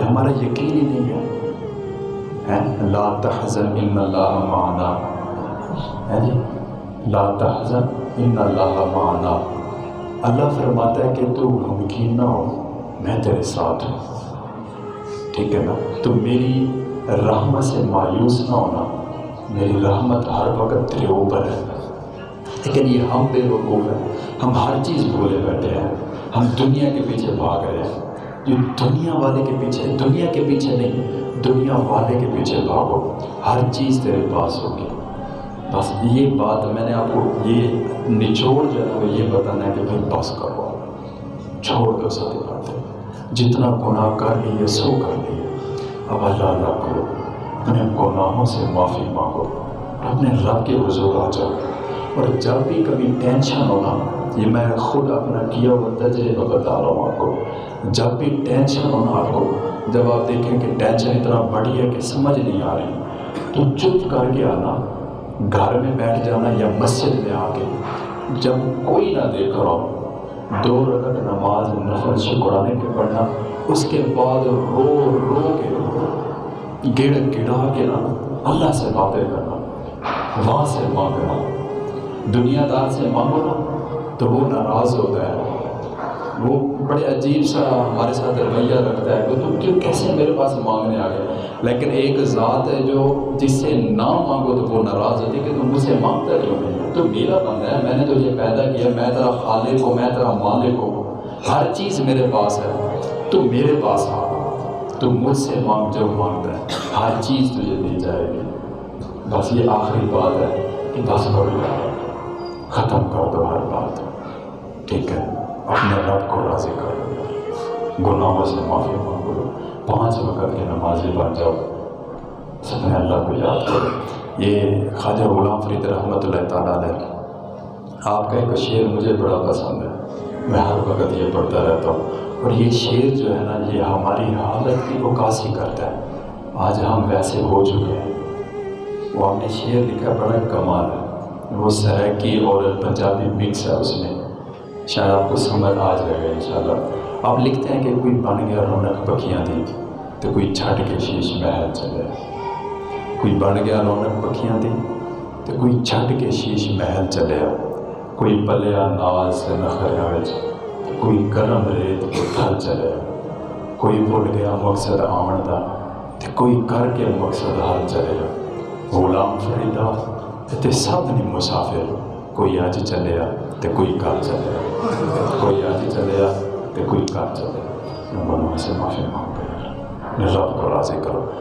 ہمارا یقین ہی نہیں ہے۔ لا تحزن ان اللہ معنا۔ ہے جی؟ لا تحزن ان اللہ معنا۔ اللہ فرماتا ہے کہ تو غمگین نہ ہو، میں تیرے ساتھ ہوں۔ ٹھیک ہے نا؟ تو میری رحمت سے مایوس نہ ہونا، میری رحمت ہر وقت تیرے اوپر ہے۔ لیکن یہ ہم بے وقوف ہیں۔ ہم ہر چیز بھولے بیٹھے ہیں۔ ہم دنیا کے پیچھے بھاگ رہے ہیں۔ جو دنیا والے کے پیچھے دنیا کے پیچھے نہیں، دنیا والے کے پیچھے بھاگو۔ ہر چیز تیرے پاس ہوگی۔ بس یہ بات میں نے آپ کو یہ نچوڑ جو ہے یہ بتانا ہے کہ بھائی بس کرو۔ چھوڑ دو ساری باتیں۔ جتنا گناہ کر لیے سو کر لیے اب اللہ اللہ کرو۔ اپنے گناہوں سے معافی مانگو۔ اپنے رب کے حضور آ جاؤ۔ اور جب بھی کبھی ٹینشن ہونا یہ میں خود اپنا کیا ہوا تجربہ جی بتا رہا ہوں آپ کو۔ جب بھی ٹینشن ہونا آپ کو، جب آپ دیکھیں کہ ٹینشن اتنا بڑی ہے کہ سمجھ نہیں آ رہی، تو چپ کر کے آنا، گھر میں بیٹھ جانا یا مسجد میں آ کے۔ جب کوئی نہ دیکھ رہا ہو، دو رکعت نماز نفل شکرانے کے پڑھنا، اس کے بعد رو رو کے گڑ گڑا کے نا اللہ سے باتیں کرنا، وہاں سے مانگنا، دنیا دار سے مانگو نا تو وہ ناراض ہوتا ہے۔ وہ بڑے عجیب سا ہمارے ساتھ رویہ رکھتا ہے۔ کہ تم کیوں کیسے میرے پاس مانگنے آ گئے؟ لیکن ایک ذات ہے جو جس سے نہ مانگو تو وہ ناراض ہوتی ہے کہ تم مجھ سے مانگتا کیوں نہیں؟ تو میرا بندہ ہے، میں نے تجھے پیدا کیا، میں تیرا خالق ہوں، میں تیرا مالک ہوں۔ ہر چیز میرے پاس ہے۔ تو میرے پاس آ۔ تو مجھ سے مانگ جو مانگتا ہے، ہر چیز تجھے دی جائے گی۔ بس یہ آخری بات ہے کہ بس کر لو ختم کر دو ہر بات ٹھیک ہے اپنے رب کو راضی کر گناہوں سے معافی مانگو پانچ وقت کی نمازی بن جاؤ سب نے اللہ کو یاد کرو یہ خواجہ غلام فرید رحمۃ اللہ تعالیٰ علیہ آپ کا ایک شعر مجھے بڑا پسند ہے میں ہر وقت یہ پڑھتا رہتا ہوں اور یہ شعر جو ہے نا یہ ہماری حالت کی عکاسی کرتا ہے آج ہم ویسے ہو چکے ہیں وہ ہم نے شعر لکھا بڑا کمال ہے وہ سریکی اور پنجابی مکس ہے اس میں۔ شاید آپ کو سمجھ آ جائے گا انشاءاللہ۔ آپ لکھتے ہیں کہ کوئی بن گیا رونق پکھیاں دی تو کوئی چھٹ کے شیش محل چلے۔ کوئی بن گیا رونق پکھیاں دی تو کوئی چھٹ کے شیش محل چلے۔ کوئی پلیا ناز سے نخریا وچ کوئی گرم ریت پتھر چلے۔ کوئی بھول گیا مقصد آمن دا تو کوئی کر کے مقصد حال چلے۔ غلام فریدا تے سب نہیں مسافر کوئی اج چلیا تے کوئی کل چلیا۔ کوئی اج چلیا تے کوئی کل چلیا۔ گناہ سے معافی مانگ رب کو راضی کرو۔